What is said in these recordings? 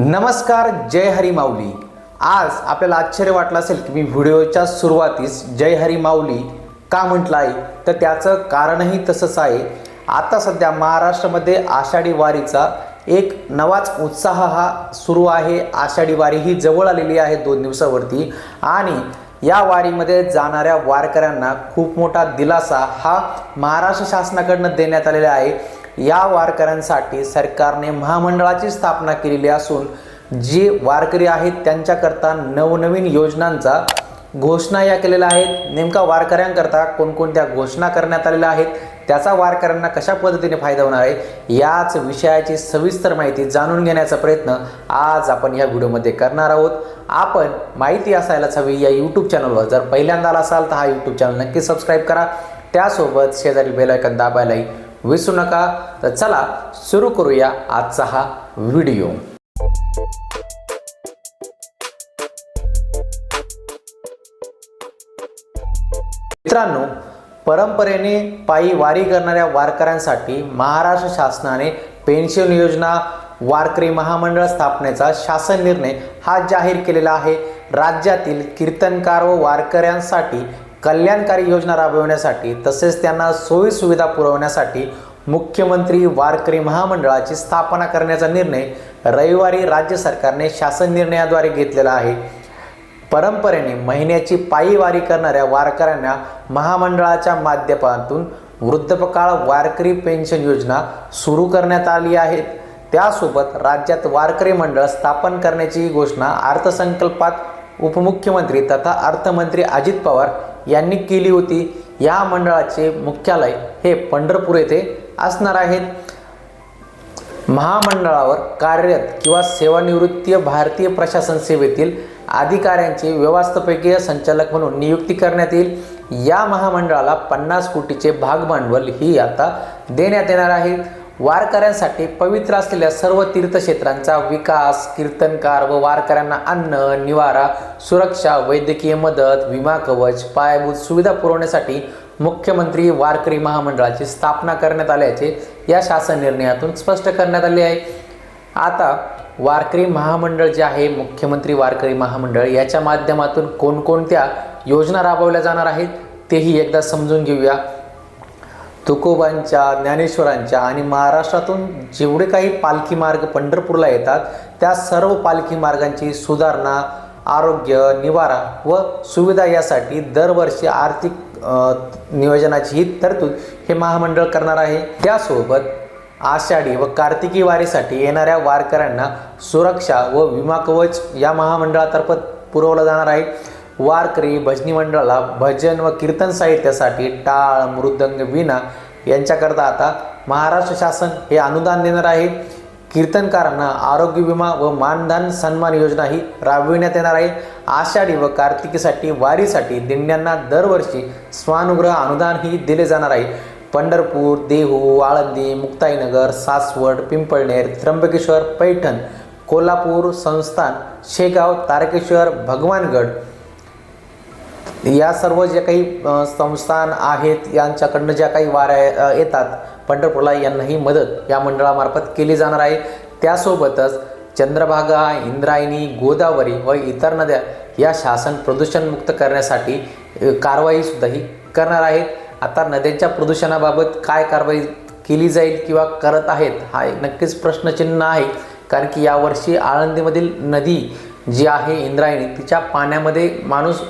नमस्कार जय हरी माऊली. आज आपल्याला आश्चर्य वाटलं असेल की मी व्हिडिओच्या सुरुवातीस जय हरी माऊली का म्हटलं आहे तर त्याचं कारणही तसंच आहे. आता सध्या महाराष्ट्रामध्ये आषाढी वारीचा एक नवाच उत्साह हा सुरू आहे. आषाढी वारी ही जवळ आलेली आहे दोन दिवसावरती. आणि या वारीमध्ये जाणाऱ्या वारकऱ्यांना खूप मोठा दिलासा हा महाराष्ट्र शासनाकडनं देण्यात आलेला आहे. या वारकऱ्यांसाठी सरकारने महामंडळाची स्थापना केलेली असून जे वारकरी आहेत त्यांच्याकरता नवनवीन योजनांचा घोषणा या केलेल्या आहेत. नेमका वारकऱ्यांकरता कोणकोणत्या घोषणा करण्यात आलेल्या आहेत त्याचा वारकऱ्यांना कशा पद्धतीने फायदा होणार आहे याच विषयाची सविस्तर माहिती जाणून घेण्याचा प्रयत्न आज आपण या व्हिडिओमध्ये करणार आहोत. आपण माहिती असायलाच हवी या यूट्यूब चॅनलवर जर पहिल्यांदा आला असाल तर हा यूट्यूब चॅनल नक्की सबस्क्राईब करा. त्यासोबत शेजारी बेलायकन दाबायलाही विसरू नका. तर चला सुरू करूया आजचा हा व्हिडिओ. मित्रांनो परंपरेने पायी वारी करणाऱ्या वारकऱ्यांसाठी महाराष्ट्र शासनाने पेन्शन योजना वारकरी महामंडळ स्थापनेचा शासन निर्णय हा जाहीर केलेला आहे. राज्यातील कीर्तनकार व वारकऱ्यांसाठी कल्याणकारी योजना राबविण्यासाठी तसेच त्यांना सोयीसुविधा पुरवण्यासाठी मुख्यमंत्री वारकरी महामंडळाची स्थापना करण्याचा निर्णय रविवारी राज्य सरकारने शासन निर्णयाद्वारे घेतलेला आहे. परंपरेने महिन्याची पायीवारी करणाऱ्या वारकऱ्यांना महामंडळाच्या माध्यमातून वृद्धपकाळ वारकरी पेन्शन योजना सुरू करण्यात आली आहे. त्यासोबत राज्यात वारकरी मंडळ स्थापन करण्याची घोषणा अर्थसंकल्पात उपमुख्यमंत्री तथा अर्थमंत्री अजित पवार यांनी केली होती. या मंडळाचे मुख्यालय हे पंढरपूर येथे असणार आहेत महामंडळावर कार्यरत किंवा सेवानिवृत्ती भारतीय प्रशासन सेवेतील अधिकाऱ्यांचे व्यवस्थापकीय संचालक म्हणून नियुक्ती करण्यात येईल. या महामंडळाला पन्नास कोटीचे भागभांडवल ही आता देण्यात येणार आहे. वारकऱ्यांसाठी पवित्र असलेल्या सर्व तीर्थक्षेत्रांचा विकास कीर्तनकार व वारकऱ्यांना अन्न निवारा सुरक्षा वैद्यकीय मदत विमा कवच पायाभूत सुविधा पुरवण्यासाठी मुख्यमंत्री वारकरी महामंडळाची स्थापना करण्यात आल्याचे या शासन निर्णयातून स्पष्ट करण्यात आले आहे. आता वारकरी महामंडळ जे आहे मुख्यमंत्री वारकरी महामंडळ याच्या माध्यमातून कोणकोणत्या योजना राबवल्या जाणार आहेत तेही एकदा समजून घेऊया. तुकोबांच्या ज्ञानेश्वरांच्या आणि महाराष्ट्रातून जेवढे काही पालखी मार्ग पंढरपूरला येतात त्या सर्व पालखी मार्गांची सुधारणा आरोग्य निवारा व सुविधा यासाठी दरवर्षी आर्थिक नियोजनाची ही तरतूद हे महामंडळ करणार आहे. त्यासोबत आषाढी व कार्तिकी वारीसाठी येणाऱ्या वारकऱ्यांना सुरक्षा व विमा कवच या महामंडळातर्फे पुरवलं जाणार आहे. वारकरी भजनी मंडळाला भजन व कीर्तन साहित्यासाठी टाळ मृदंग विणा यांच्याकरता आता महाराष्ट्र शासन हे अनुदान देणार आहे. कीर्तनकारांना आरोग्य विमा व मानधन सन्मान योजना ही राबविण्यात येणार आहे. आषाढी व कार्तिकीसाठी वारीसाठी दिंड्यांना दरवर्षी स्वानुग्रह अनुदान ही दिले जाणार आहे. पंढरपूर देहू आळंदी मुक्ताईनगर सासवड पिंपळनेर त्र्यंबकेश्वर पैठण कोल्हापूर संस्थान शेगाव तारकेश्वर भगवानगड या सर्व ज्या काही संस्थान आहेत यांच्याकडनं ज्या काही वाऱ्या येतात पंढरपूरला यांनाही मदत या मंडळामार्फत केली जाणार आहे. त्यासोबतच चंद्रभागा इंद्रायणी गोदावरी व इतर नद्या या शासन प्रदूषणमुक्त करण्यासाठी कारवाईसुद्धा ही करणार आहेत. आता नद्यांच्या प्रदूषणाबाबत काय कारवाई केली जाईल किंवा करत आहेत हा एक नक्कीच प्रश्नचिन्ह आहे. कारण की यावर्षी आळंदीमधील नदी जी आहे इंद्रायणी तिच्या पाण्यामध्ये माणूस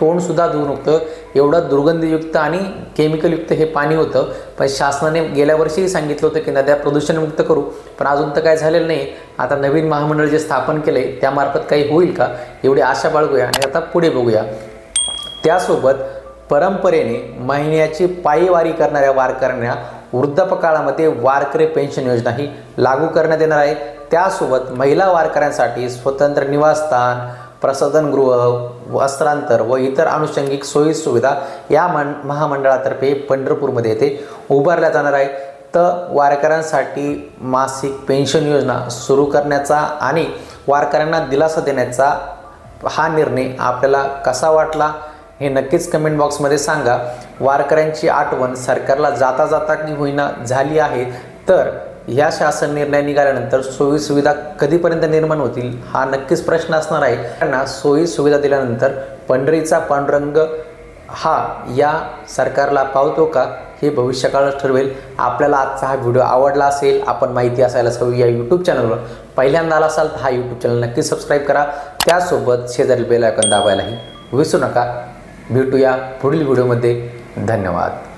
तोंडसुद्धा धुवून होतं एवढं दुर्गंधयुक्त आणि केमिकलयुक्त हे पाणी होतं. पण शासनाने गेल्या वर्षीही सांगितलं होतं की नद्या प्रदूषणमुक्त करू. पण अजून तर काय झालेलं नाही. आता नवीन महामंडळ जे स्थापन केलं आहे त्यामार्फत काही होईल का? एवढी आशा बाळगूया आणि आता पुढे बघूया. त्यासोबत परंपरेने महिन्याची पायीवारी करणाऱ्या वारकऱ्यांना वृद्धापकाळामध्ये वारकरी पेन्शन योजना ही लागू करण्यात येणार आहे. त्यासोबत महिला वारकऱ्यांसाठी स्वतंत्र निवासस्थान प्रसाधनगृह वस्त्रांतर व इतर अनुषंगिक सोयी सुविधा या मन महामंडळातर्फे पंढरपूरमध्ये येथे उभारल्या जाणार आहे तर वारकऱ्यांसाठी मासिक पेन्शन योजना सुरू करण्याचा आणि वारकऱ्यांना दिलासा देण्याचा हा निर्णय आपल्याला कसा वाटला हे नक्कीच कमेंट बॉक्समध्ये सांगा. वारकऱ्यांची आठवण सरकारला जाता जाता की होईना झाली आहे. तर ह्या शासन निर्णय निघाल्यानंतर सोयी सुविधा कधीपर्यंत निर्माण होतील हा नक्कीच प्रश्न असणार आहे. त्यांना सोयी सुविधा दिल्यानंतर पंढरीचा पांडुरंग हा या सरकारला पावतो का हे भविष्यकाळच ठरवेल. आपल्याला आजचा हा व्हिडिओ आवडला असेल आपण माहिती असायलाच हवी या यूट्यूब चॅनलवर पहिल्यांदा आला असाल तर हा यूट्यूब चॅनल नक्की सबस्क्राईब करा. त्यासोबत शेजारी बेल आयकॉन दाबायलाही विसरू नका. भेटूया पुढील व्हिडिओमध्ये धन्यवाद.